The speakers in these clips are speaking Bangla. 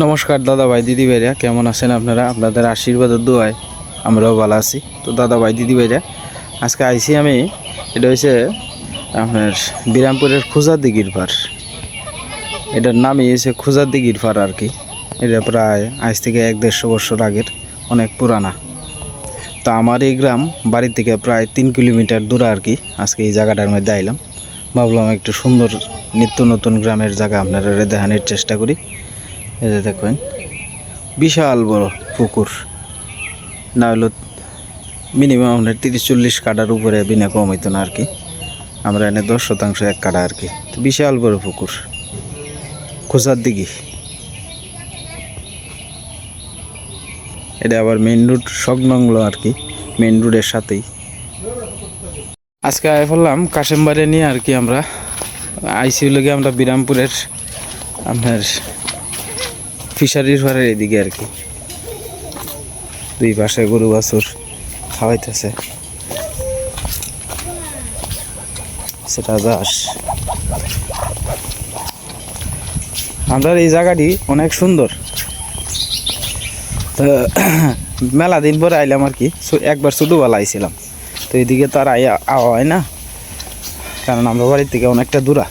নমস্কার দাদা ভাই দিদি ভাইরা, কেমন আছেন আপনারা? আপনাদের আশীর্বাদের দোয়ায় আমরাও ভালো আছি। তো দাদা ভাই দিদি ভাইরা, আজকে আইসি আমি, এটা হচ্ছে আপনার বিরামপুরের খুজার দিঘির পার। এটার নামই হয়েছে খুজার দিঘির পার আর কি। এটা প্রায় আজ থেকে এক দেড়শো বছর আগের অনেক পুরানা। তো আমার এই গ্রাম বাড়ি থেকে প্রায় তিন কিলোমিটার দূরে আর কি, আজকে এই জায়গাটার মধ্যে আইলাম। ভাবলাম একটু সুন্দর নিত্য নতুন গ্রামের জায়গা আপনারা দেখানোর চেষ্টা করি। এই যে দেখবেন বিশাল বড় পুকুর। না হলো মিনিমাম আপনার তিরিশ চল্লিশ কাটার উপরে বিনা কম হইতো না আর কি আমরা এনে দশ শতাংশ এক কাটা আর কি বিশাল বড় পুকুর। খোঁজার দিঘি এটা আবার মেইন রোড সংলগ্ন আর কি মেইন রোডের সাথেই। আজকে আয় পড়লাম কাশেমবাড়ি নিয়ে আর কি আমরা আইসিউ লেগে আমরা বিরামপুরের, আপনার ফিশারির ঘরের এদিকে আর কি। দুই পাশে গরু বাছুর খাওয়াইতেছে। সেটা দাস আমরা এই জায়গাটি অনেক সুন্দর। তো, মেলা দিন পরে আইলাম আর কি। একবার ছোটোবেলা আইছিলাম। তো এদিকে তো আর আওয়া হয় না। কারণ আমরা বাড়ির থেকে অনেকটা দূরা।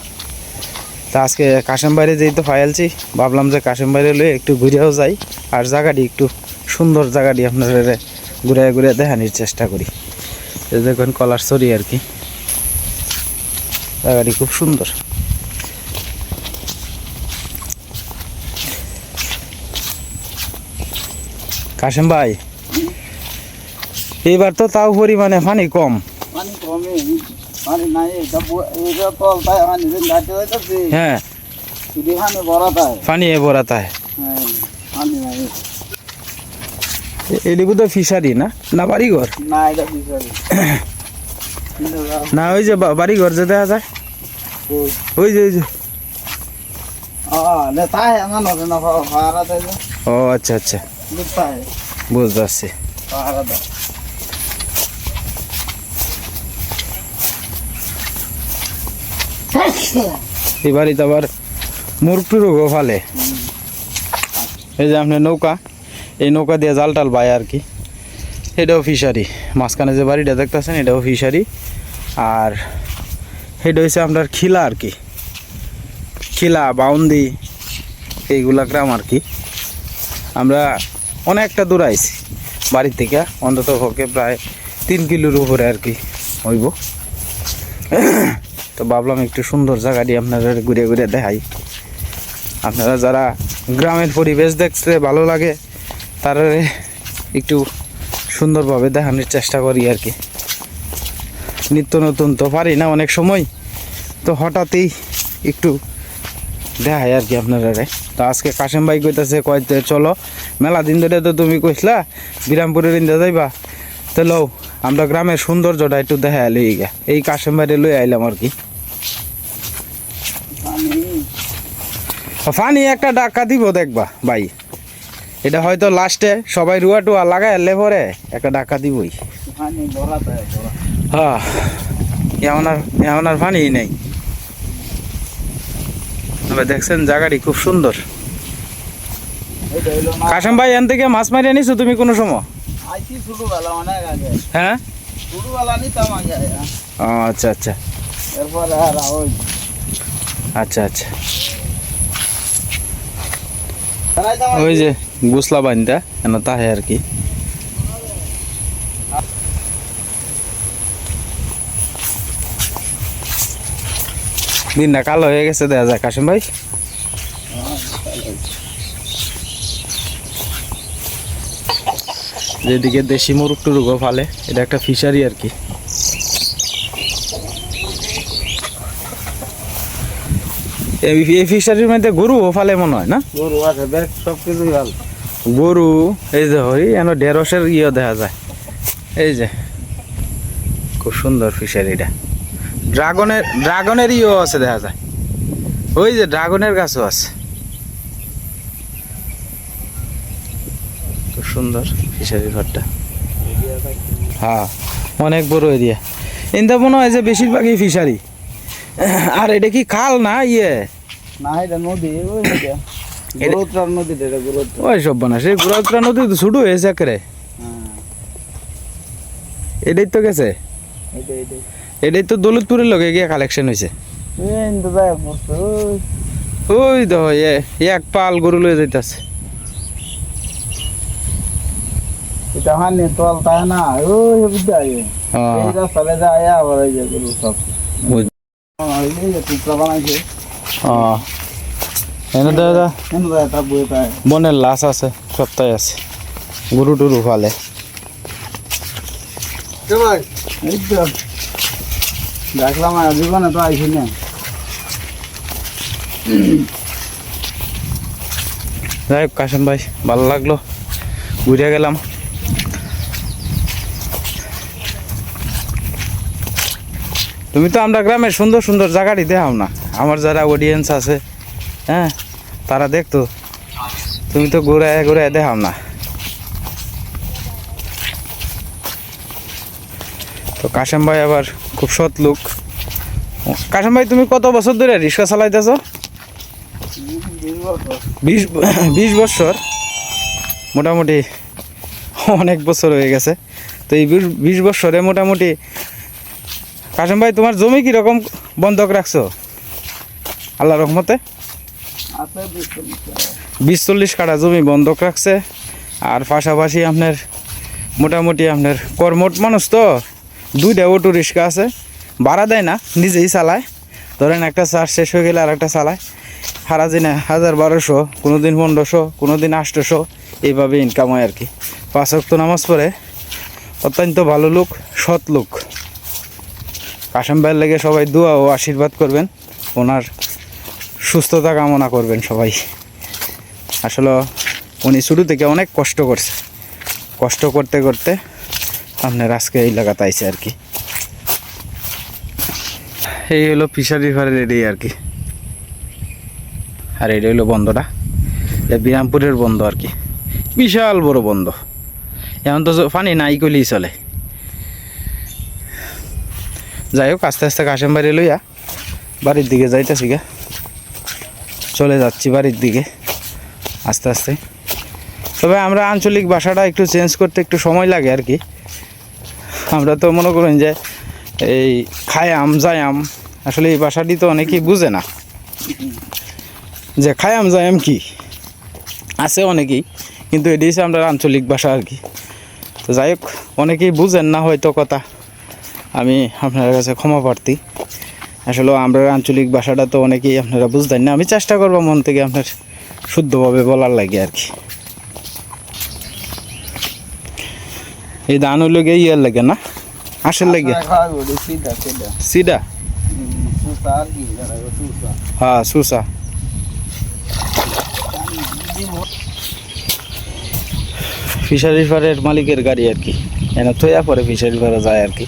তা আজকে কাশেম বাইরে তো ফাইলছি ভাবলাম যে কাশেম বাইরে লয়ে একটু ঘুরেও যাই, আর জায়গাটি একটু সুন্দর জায়গাটি আপনারা ঘুরে ঘুরে দেখানোর চেষ্টা করি। দেখুন কলার সরি আর কি। জায়গাটি খুব সুন্দর। কাশেম ভাই, এইবার তো তাও পরিমাণে পানি কমে পানি নাই এটা ব- এটা তল তাই পানি দিন ঘাটে হইতেছে হ্যাঁ। পানি ভরাতা হয় হ্যাঁ পানি এদিকে তো ফিশারি না? না বাড়িঘর? না এটা বিষয় না ওই যে বাড়িঘর যে দেখা যায়। ওই। যে ওই যে। ও আচ্ছা আচ্ছা। বুঝতে পারছি। দেয়। এই বাড়িতে আবার মুরগ টুরুগও ফালে। এই যে আপনার নৌকা, এই নৌকা দিয়ে জাল টাল বায় আর কি। এটাও ফিশারি মাঝখানে যে বাড়িটা দেখতেছেন, এটাও ফিশারি আর এটা হচ্ছে আপনার খিলা আর কি। খিলা, বাউন্দি, এইগুলা গ্রাম আর কি। আমরা অনেকটা দূর আইছি। বাড়ি থেকে অন্তত পক্ষে প্রায় তিন কিলোর উপরে আর কি হইব। তো ভাবলাম একটু সুন্দর জায়গাটি আপনারা ঘুরে ঘুরে দেখাই। আপনারা যারা গ্রামের পরিবেশ দেখতে ভালো লাগে, তারা একটু সুন্দরভাবে দেখানোর চেষ্টা করি আর কি। নিত্য নতুন তো পারি না অনেক সময়, তো হঠাৎই একটু দেখাই আর কি আপনারা তো আজকে কাশেম ভাই কইতাছে কয়তে চলো, মেলা দিন ধরে তো তুমি কইসলা বিরামপুরের ইন্দা যাইবা, তো লও, আমরা গ্রামের সৌন্দর্যটা একটু দেখা লই এই কাশেম ভাইরে লই আইলাম আর কি পানি ফানি একটা ডাকা দিব দেখবা ভাই। এটা হয়তো লাস্টে সবাই রুয়া টুয়া লাগায় এলে পরে একটা ডাকা দিবই। হ্যাঁ এমন আর এমন আর পানি নেই। তবে দেখছেন জায়গাটি খুব সুন্দর। কাশেম ভাই এন থেকে মাছ মারিয়ে নিছো তুমি কোনো সময়? হ্যাঁ? ও, আচ্ছা আচ্ছা। এরপরে আচ্ছা আচ্ছা। ওই যে গুসলা বান্ধা, এন তাহে আর কি। দিনটা কালো হয়ে গেছে, দেখা যায় কাশিম ভাই। যেদিকে দেশি মুরগ টুরুগও ফালে, এটা একটা ফিশারি আর কি। এই ফিশারির মধ্যে গরুও ফালে মনে হয় না? গরু আছে ব্যাগ সব কিছুই ভালো। গরু এই যে হই এন ঢেঁড়সের ইয়ে দেখা যায়। এই যে খুব সুন্দর ফিশারিটা। ড্রাগনের ড্রাগনের ইয়েও আছে দেখা যায়। ওই যে ড্রাগনের গাছও আছে। খুব সুন্দর ফিশারি ঘরটা। হ্যাঁ অনেক বড় এরিয়া। এনটা মনে হয় যে বেশিরভাগই ফিশারি। আর এটা কি খাল না ইয়ে? না এটা নদী ওই নদী। এটা- গুরুত্র ওই সব এই গুড়াউত্রা নদী তো ছুটু হয়েছে একেবারে। হ্যাঁ। এটাই তো গেছে। এটাই তো দৌলতপুরের লগে গিয়ে কালেকশন হয়েছে। ওই। এক পাল গরু লয়ে যাইতাছে। এটা হানি তল তাই না ওই এই রাস্তাটা যায় আবার এই যে গরু সব। এনে দাদা বনের লাশ আছে সপ্তাহে আছে। গরু টুরু ফালে দেখলাম জীবনে তো আইসি না। যাই হোক কাশেম ভাই ভালো লাগল। ঘুরে গেলাম। তুমি তো আমরা গ্রামের সুন্দর সুন্দর জায়গাটি দেখাও না। আমার যারা অডিয়েন্স আছে হ্যাঁ তারা দেখতো। তুমি তো ঘুরে ঘুরে দেখাও না। তো কাশেম ভাই আবার খুব সৎ লোক। কাশেম ভাই, তুমি কত বছর ধরে রিক্সা চালাইতেছ? বিশ বিশ বছর? মোটামুটি অনেক বছর হয়ে গেছে। তো এই বিশ বছরে মোটামুটি কাশেম ভাই, তোমার জমি কীরকম বন্ধক রাখছো? আল্লাহ রহমতে। বিশ চল্লিশ কাঠা জমি বন্ধক রাখছে, আর পাশাপাশি আপনার মোটামুটি আপনার কর্মট মানুষ তো, দুইটা অটো রিক্সা আছে, ভাড়া দেয় না, নিজেই চালায়। ধরেন একটা চার্জ শেষ হয়ে গেলে আর একটা চালায়। সারা দিনে হাজার বারোশো কোনো দিন পনেরোশো কোনো দিন আটশোশো, এইভাবে ইনকাম হয় আর কি। পাঁচ অক্ত নামাজ পড়ে, অত্যন্ত ভালো লোক, সৎ লোক। কাশেম ভাইয়ের লেগে সবাই দোয়া ও আশীর্বাদ করবেন। ওনার সুস্থতা কামনা করবেন সবাই। আসলে উনি শুরু থেকে অনেক কষ্ট করছে। কষ্ট করতে করতে আপনার আজকে এই লাগাতে আইছে আর কি। এই হলো ফিশারি ঘরের এরিয়া আর কি। আর এটা হলো বন্ধটা। এটা বিরামপুরের বন্ধ আর কি। বিশাল বড় বন্ধ। এখন তো পানি নাই কইলেই চলে। যাই হোক, আস্তে আস্তে কাশেম বাড়ি লইয়া বাড়ির দিকে যাইতেছি গা। চলে যাচ্ছি বাড়ির দিকে, আস্তে আস্তে। তবে আমরা আঞ্চলিক ভাষাটা একটু চেঞ্জ করতে একটু সময় লাগে আর কি। আমরা তো মনে করেন যে এই খায়াম জায়াম আসলে এই ভাষাটি তো অনেকেই বুঝে না। যে খায়াম জায়াম কি? আছে অনেকেই, কিন্তু এটি হচ্ছে আমরা আঞ্চলিক ভাষা আর কি। তো যাই হোক, অনেকেই বুঝেন না হয়তো কথা। আমি আপনার কাছে ক্ষমা প্রার্থী। আসলে আমরা আঞ্চলিক ভাষাটা তো অনেকেই আপনারা বুঝতেন না। আমি চেষ্টা করব মন থেকে আপনার শুদ্ধভাবে বলার লাগে আর কি। এই ধান হইল গিয়ে ইয়ের লাগে না? লাগে? বলি সিধা সিধা। সিডা যারা সুসা হ্যাঁ সুসা ফিশারি ফারের মালিকের গাড়ি আর কি। এনে থইয়া পরে ফিশারি ফারে যায় আর কি।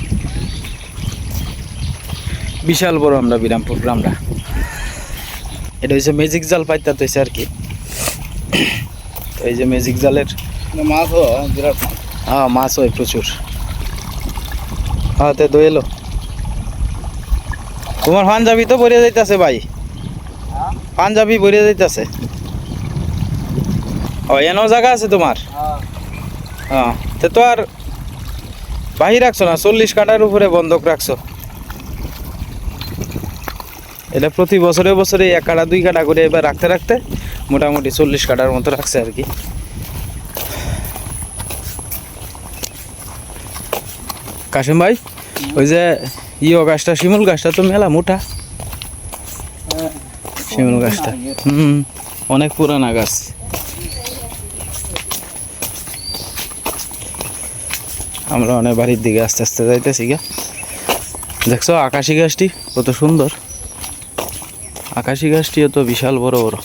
বিশাল বড় আমরা বিরামপুর গ্রামটা। এটা হচ্ছে ম্যাজিক জাল পাইতা হয়েছে আর কি। তো এই যে ম্যাজিক জালের মাছ বিরাট হ্যাঁ মাছ হয় প্রচুর। হ্যাঁ তে দো এলো তোমার পাঞ্জাবি তো পরে যাইতাছে ভাই। পাঞ্জাবি পরে যাইতাছে। ও এনো জায়গা আছে তোমার? হ্যাঁ। হ্যাঁ তে তো আর বাহি রাখছো না চল্লিশ কাটার উপরে বন্ধক রাখছো। এটা প্রতি বছরে বছরে এক কাটা দুই কাটা করে এবার রাখতে রাখতে মোটামুটি চল্লিশ কাটার মতো রাখছে আর কি। কাশিম ভাই, ওই যে ইয়ো গাছটা, শিমুল গাছটা তো মেলা মোটা। শিমুল গাছটা। হুম, অনেক পুরানা গাছ। আমরা অনেক বাড়ির দিকে আস্তে আস্তে যাইতেছি গা। দেখছ আকাশি গাছটি, কত সুন্দর। আকাশি গাছটিও তো বিশাল বড় বড়।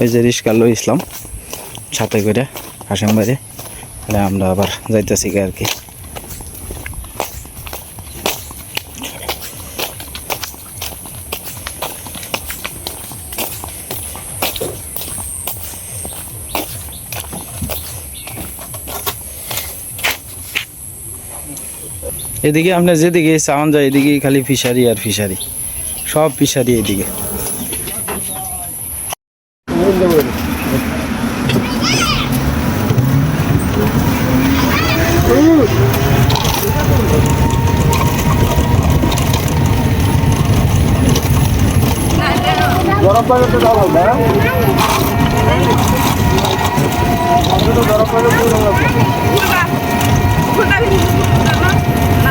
ওই যে রিস্কা লই ইসলাম সাথে করে হাসেম বাইরে আমরা আবার যাইতেছি আর কি। এদিকে আপনার যেদিকে চাওয়ান যায় এদিকে খালি ফিশারি আর ফিশারি। সব ফিশারি এদিকে। গরম পানি তো দাও না। গরম পানি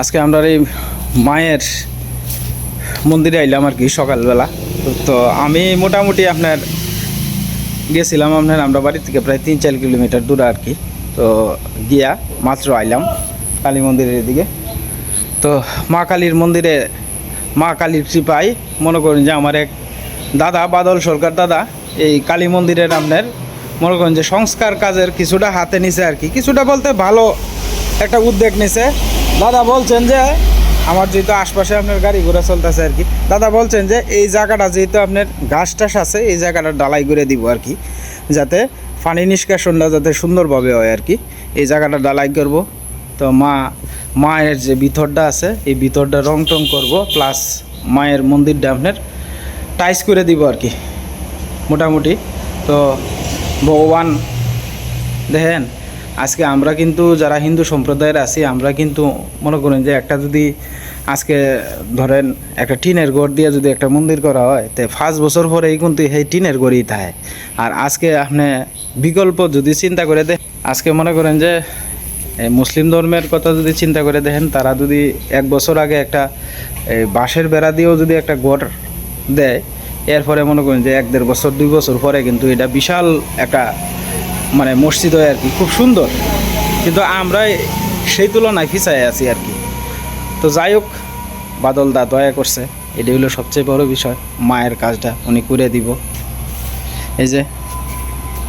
আজকে আমরা এই মায়ের মন্দিরে আইলাম আর কি সকালবেলা। তো আমি মোটামুটি আপনার গেছিলাম আপনার আমরা বাড়ি থেকে প্রায় তিন চার কিলোমিটার দূরে আর কি। তো গিয়া মাত্র আইলাম কালী মন্দিরের দিকে তো মা কালীর মন্দিরে মা কালীর কৃপায় মনে করেন যে আমার এক দাদা, বাদল সরকার দাদা, এই কালী মন্দিরের আপনার মনে করেন যে সংস্কার কাজের কিছুটা হাতে নিছে আর কি। কিছুটা বলতে ভালো একটা উদ্যোগ নিছে। দাদা বলছেন যে, আমার যেহেতু আশপাশে আপনার গাড়ি ঘোড়া চলতেছে আর কি, দাদা বলছেন যে, এই জায়গাটা যেহেতু আপনার ঘাস টাস আছে, এই জায়গাটা ডালাই করে দিব আর কি, যাতে পানি নিষ্কাশনটা যাতে সুন্দরভাবে হয় আর কি। এই জায়গাটা ডালাই করব। তো মা, মায়ের যে ভিতরটা আছে, এই ভিতরটা রং টং করব প্লাস মায়ের মন্দিরটা আপনার টাইস করে দিব আর কি, মোটামুটি। তো ভগবান, দেখেন, আজকে আমরা কিন্তু যারা হিন্দু সম্প্রদায়ের আছি, আমরা কিন্তু মনে করেন যে একটা যদি আজকে ধরেন একটা টিনের গড় দিয়ে যদি একটা মন্দির করা হয়, তো পাঁচ বছর পরেই কিন্তু সেই টিনের ঘরই থাকে। আর আজকে আপনি বিকল্প যদি চিন্তা করে দেখ আজকে মনে করেন যে মুসলিম ধর্মের কথা যদি চিন্তা করে দেখেন, তারা যদি এক বছর আগে একটা বাঁশের বেড়া দিয়েও যদি একটা ঘর দেয়, এরপরে মনে করেন যে এক দেড় বছর, দুই বছর পরে কিন্তু এটা বিশাল একটা মানে মসজিদ হয় আর কি, খুব সুন্দর। কিন্তু আমরা সেই তুলনায় ফিসায় আছি আর কি। তো যাই হোক, বাদল দা দয়া করছে এটি হলো সবচেয়ে বড় বিষয়, মায়ের কাজটা উনি করে দিব। এই যে,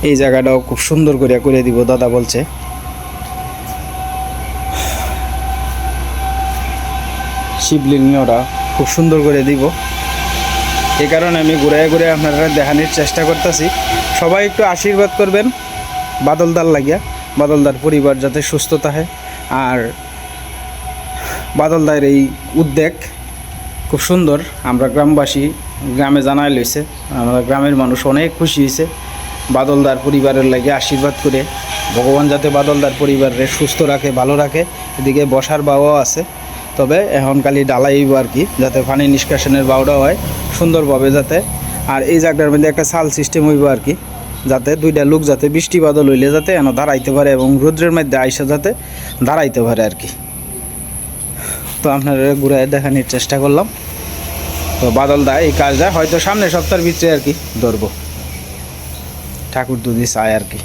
এই জায়গাটাও খুব সুন্দর করে করে দিব, দাদা বলছে। শিবলিঙ্গটা খুব সুন্দর করে দিব। এই কারণে আমি ঘুরে ঘুরে আপনারা দেখানোর চেষ্টা করতেছি। সবাই একটু আশীর্বাদ করবেন বাদলদার লাগিয়া। বাদলদার পরিবার যাতে সুস্থ থাকে। আর বাদলদার এই উদ্যোগ খুব সুন্দর। আমরা গ্রামবাসী, গ্রামে জানাই লইছে। আমরা গ্রামের মানুষ অনেক খুশি হয়েছে বাদলদার পরিবারের লাগে আশীর্বাদ করে, ভগবান যাতে বাদলদার পরিবারের সুস্থ রাখে, ভালো রাখে, এদিকে বসার বাবাও আছে। তবে এখন খালি ডালাইব আর কি, যাতে পানি নিষ্কাশনের বাউটা হয়, সুন্দরভাবে যাতে। আর এই জায়গাটার মধ্যে একটা সাল সিস্টেম হইব আর কি, যাতে দুইটা লোক যাতে বৃষ্টি বাদল হইলে যাতে এন দাঁড়াইতে পারে এবং রৌদ্রের মধ্যে আইসা যাতে দাঁড়াইতে পারে আর কি। তো আপনারা ঘুরে দেখানোর চেষ্টা করলাম। তো বাদল দা, এই কাজটা হয়তো সামনে সপ্তাহের ভিতরে আর কি ধরবো। ঠাকুর দুদি চায় আর কি।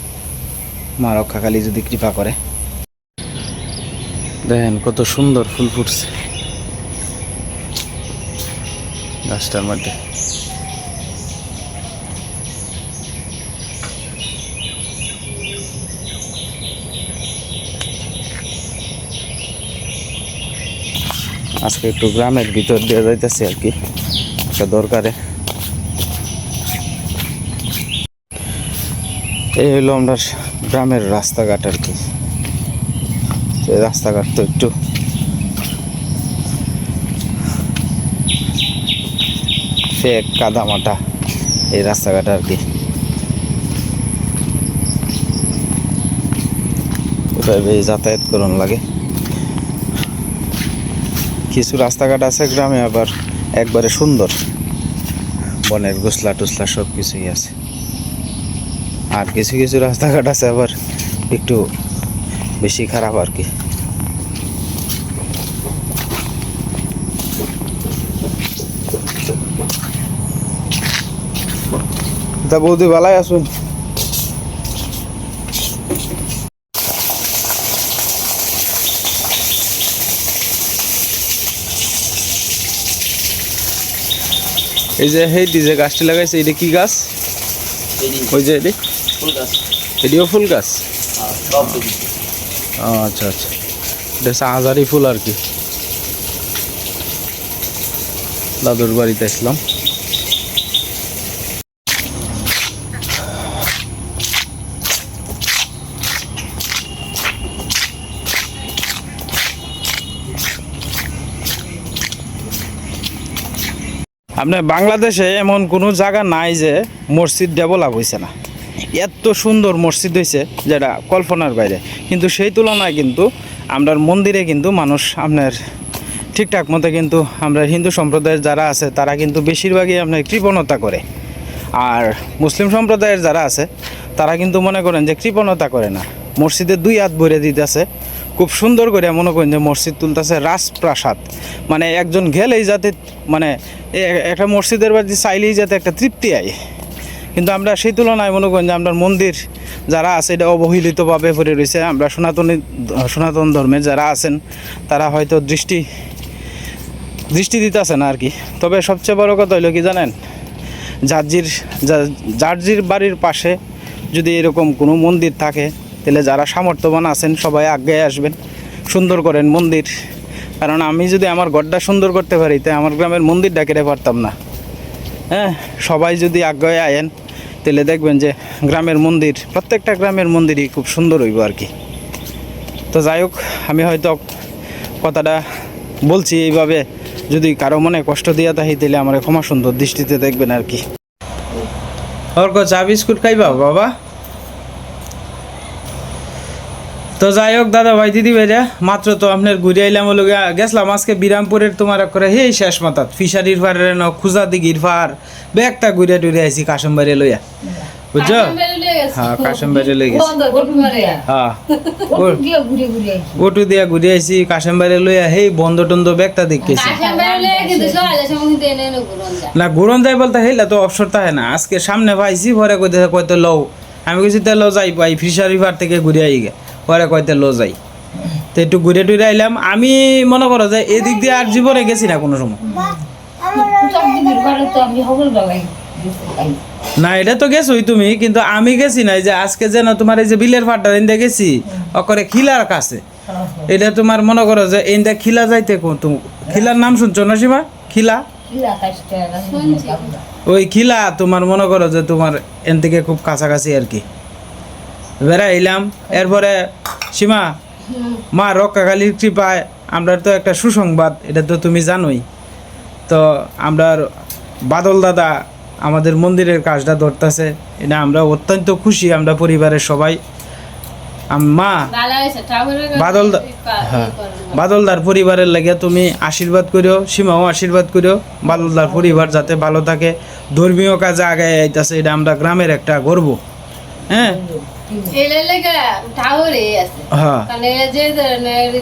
মা রক্ষাকালী যদি কৃপা করে। দেখেন কত সুন্দর ফুল ফুটছে। গাছটার মধ্যে। আজকে একটু গ্রামের ভিতর দিয়ে যাইতেছি আর কি। একটা দরকারে। এই হলো আমরা গ্রামের রাস্তাঘাট আর কি। এই রাস্তাঘাট তো একটু ফেক কাদা মাটা এই রাস্তাঘাট আর কি। যাতায়াত করুন লাগে। কিছু রাস্তাঘাট আছে গ্রামে, আবার একবারে সুন্দর। বনের গোসলা টুসলা সব কিছুই আছে। আর কিছু কিছু রাস্তাঘাট আছে আবার একটু বেশি খারাপ আর কি। তা বৌদি ভালাই আসুন এই যে সেই যে গাছটি লাগাইছে এটা কি গাছ? ওই যে এটি? এটিও ফুল গাছ? ও আচ্ছা আচ্ছা। এটা হচ্ছে হাজারি ফুল আর কি। দাদুর বাড়িতে আসলাম। আপনার বাংলাদেশে এমন কোনো জায়গা নাই যে মসজিদ ডেভেলপ হয়েছে না। এত সুন্দর মসজিদ হয়েছে যেটা কল্পনার বাইরে। কিন্তু সেই তুলনায় কিন্তু আমরা মন্দিরে কিন্তু মানুষ আপনার ঠিকঠাক মতো কিন্তু আমরা হিন্দু সম্প্রদায়ের যারা আছে, তারা কিন্তু বেশিরভাগই আপনার কৃপণতা করে। আর মুসলিম সম্প্রদায়ের যারা আছে, তারা কিন্তু মনে করেন যে কৃপণতা করে না। মসজিদে দুই হাত ভরে দিতেছে খুব সুন্দর করে মনে করেন যে মসজিদ তুলতেছে, রাজপ্রাসাদ। মানে একজন গেলেই যাতে মানে একটা মসজিদের বাড়ি চাইলেই যাতে একটা তৃপ্তি আয়। কিন্তু আমরা সেই তুলনায় মনে করেন যে আমরা মন্দির যারা আছে, এটা অবহেলিতভাবে পড়ে রয়েছে। আমরা সনাতনী, সনাতন ধর্মের যারা আছেন, তারা হয়তো দৃষ্টি দৃষ্টি দিতেছে না আর কি। তবে সবচেয়ে বড় কথা হলো কি জানেন? জার্জির জার্জির বাড়ির পাশে যদি এরকম কোনো মন্দির থাকে তাহলে যারা সামর্থ্যবান আছেন, সবাই আগে আসবেন, সুন্দর করেন মন্দির। কারণ আমি যদি আমার গড্ডা সুন্দর করতে পারি তাই আমার গ্রামের মন্দিরটা কেটে পারতাম না। হ্যাঁ সবাই যদি আগ্রহে আয়েন, তাহলে দেখবেন যে গ্রামের মন্দির, প্রত্যেকটা গ্রামের মন্দিরই খুব সুন্দর হইব আর কি। তো যাই হোক, আমি হয়তো কথাটা বলছি এইভাবে। যদি কারও মনে কষ্ট দিয়া থাকি, তাহলে আমার ক্ষমা সুন্দর দৃষ্টিতে দেখবেন আর কি। অর্ক, চা, বিস্কুট খাইবা, বাবা? তো যাই হোক দাদা ভাই দিদি ভাইরা মাত্র তো আপনার ঘুরে আইলাম হলো গেছলাম আজকে বিরামপুরের তোমার করে হে শেষ মাথাত ফিশারির ফারের ন খুজা দিঘির ফার বেগটা ঘুরে টুরে আইছি কাশমবাড়ি লইয়া। বুঝছ? হ্যাঁ কাশমবাড়ি লই গেছি। হ্যাঁ। ওটু দিয়া ঘুরে আইছি। কাশমবাড়ি লইয়া হেই বন্ধ টন্ধ বেগটা দেখেছি না ঘুরন যাই বলতে হেলা তো অবসর থাকে না। আজকে সামনে পাইছি পরে কইতে কইতে লও। আমি কইছি তে লো যাই পাই ফিশারি ফার থেকে ঘুরে আই গে পরে কইতে লো যাই। তো একটু ঘুরে টুরে আইলাম। আমি মনে করো যে এদিক দিয়ে আর জীবনে গেছি না কোনো সময়। না, এটা তো গেছোই তুমি, কিন্তু আমি গেছি না যে আজকে যেন তোমার এই যে বিলের ফাটটা ইন্দা গেছি, অকরে খিলার কাছে। এটা তোমার মনে করো যে ইন্দা খিলা যাইতে তুমি খিলার নাম শুনছো না সীমা? খিলা? ওই খিলা তোমার মনে করো যে তোমার এন থেকে খুব কাছাকাছি আর কি। বেড়া এলাম। এরপরে সীমা মা রক্ষাকালীর কৃপায় আমরা তো একটা সুসংবাদ এটা তো তুমি জানোই। তো আমরা বাদল দাদা আমাদের মন্দিরের কাজটা ধরতেছে এটা আমরা অত্যন্ত খুশি আমরা পরিবারের সবাই। মা বাদল হ্যাঁ। বাদলদার পরিবারের লাগে তুমি আশীর্বাদ করিও সীমাও আশীর্বাদ করিও। বাদলদার পরিবার যাতে ভালো থাকে ধর্মীয় কাজে আগে আইতাছে এটা আমরা গ্রামের একটা গর্ব। হ্যাঁ? হ্যাঁ।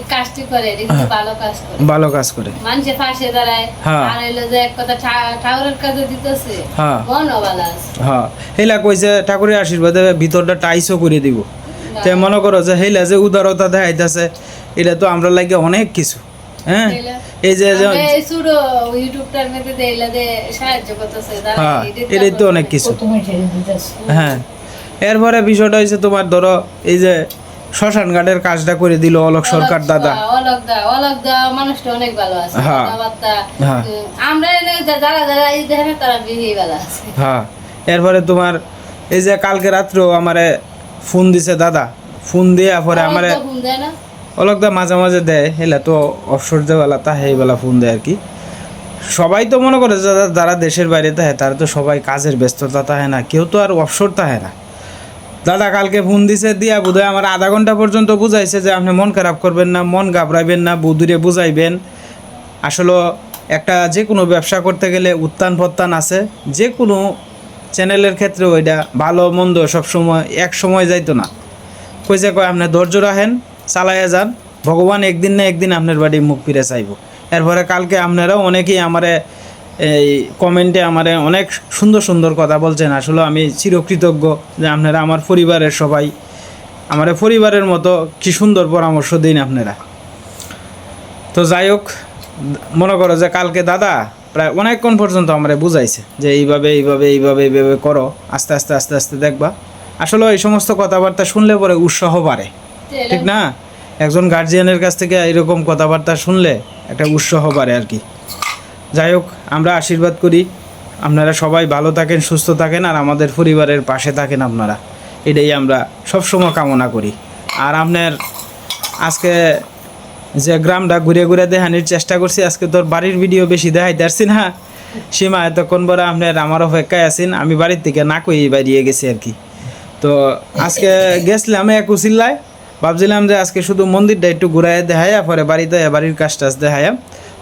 কাজটি করে এটা কিন্তু ভালো কাজ করে। ভালো কাজ করে। মানুষের পাশে দাঁড়ায়। হ্যাঁ। আর হইল যে এক কথা ঠা- ঠাকুরের দিতেছে। হ্যাঁ। আছে হ্যাঁ। কইছে ঠাকুরের আশীর্বাদে ভিতরটা টাইসও করে দিব। তে মনে করো যে হেলা যে উদারতা দেখাইতেছে এটা তো আমরা লাগে অনেক কিছু হ্যাঁ? এই যে হ্যাঁ এটাই তো অনেক কিছু। হ্যাঁ। এরপরে বিষয়টা হয়েছে তোমার ধরো এই যে শ্মশান ঘাটের কাজটা করে দিল অলোক সরকার দাদা। অলক দা অলক দা মানুষটা অনেক ভালো আছে। হ্যাঁ। হ্যাঁ। আমরা যারা যারা এই দেখে না, তারা বেশি ভালো আছে। হ্যাঁ। এরপরে তোমার এই যে কালকে রাত্রেও আমারে ফোন দিছে দাদা। ফোন দিয়ে পরে আমারে অলক দা মাঝে মাঝে দেয় হেলা তো অবসর বেলা তা এই বেলা ফোন দেয় আর কি। সবাই তো মনে করে যারা- যারা দেশের বাইরে থাকে তারা তো সবাই কাজের ব্যস্ততা থাকে না কেউ তো আর অবসর থাকে না। দাদা কালকে ফোন দিছে, দিয়া বোধহয় আমার আধা ঘণ্টা পর্যন্ত বুঝাইছে যে আপনি মন খারাপ করবেন না, মন ঘাবড়াইবেন না বুধুরে বুঝাইবেন। আসলে একটা যে কোনো ব্যবসা করতে গেলে উত্থান পত্তান আছে, যে কোনো চ্যানেলের ক্ষেত্রে ওইটা ভালো মন্দ সবসময় এক সময় যাইতো না। কইছে, কয়, আপনি ধৈর্য রাখেন, চালাইয়া যান, ভগবান একদিন না একদিন আপনার বাড়ি মুখ ফিরে চাইব। এরপরে কালকে আপনারাও অনেকেই আমারে এই কমেন্টে আমারে অনেক সুন্দর সুন্দর কথা বলছেন। আসলে আমি চিরকৃতজ্ঞ যে আপনারা আমার পরিবারের সবাই। আমার পরিবারের মতো কি সুন্দর পরামর্শ দিন আপনারা। তো যাই হোক, মনে করো যে কালকে দাদা প্রায় অনেকক্ষণ পর্যন্ত আমারে বুঝাইছে যে এইভাবে এইভাবে এইভাবে এইভাবে করো, আস্তে আস্তে আস্তে আস্তে দেখবা। আসলে এই সমস্ত কথাবার্তা শুনলে পরে উৎসাহ বাড়ে। ঠিক না? একজন গার্জিয়ানের কাছ থেকে এরকম কথাবার্তা শুনলে একটা উৎসাহ বাড়ে আর কি। যাই হোক, আমরা আশীর্বাদ করি। আপনারা সবাই ভালো থাকেন, সুস্থ থাকেন, আর আমাদের পরিবারের পাশে থাকেন আপনারা। এটাই আমরা সবসময় কামনা করি। আর আপনার আজকে যে গ্রামটা ঘুরে ঘুরে দেখানোর চেষ্টা করছি, আজকে তোর বাড়ির ভিডিও বেশি দেখাই পারছি না। সীমা, এতক্ষণ পরে আপনার আমার অপেক্ষায় আছেন, আমি বাড়ির থেকে না কই বেরিয়ে গেছি আর কি। তো আজকে গেছিলাম এক উচিল্লায় ভাবছিলাম যে আজকে শুধু মন্দিরটা একটু ঘুরাই দেখাইয়া, পরে বাড়িতে বাড়ির কাজ টাজ দেখাইয়া।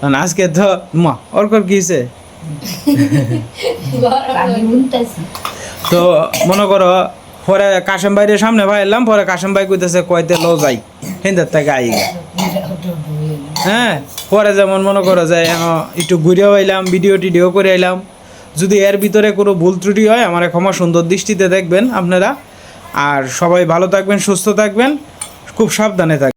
কারণ আজকে তো মা ওরকর কি হয়েছে তো মনে করো, পরে কাশেম ভাইয়ের সামনে ভাই এলাম, পরে কাশেম ভাই কইতেছে, কয়তে লো যাই। হিন্দার থেকে আই হ্যাঁ পরে যেমন মনে করো যে একটু ঘুরেও আইলাম ভিডিও টিডিও করে আইলাম। যদি এর ভিতরে কোনো ভুল ত্রুটি হয়, আমার ক্ষমা সুন্দর দৃষ্টিতে দেখবেন আপনারা। আর সবাই ভালো থাকবেন, সুস্থ থাকবেন, খুব সাবধানে থাকবেন।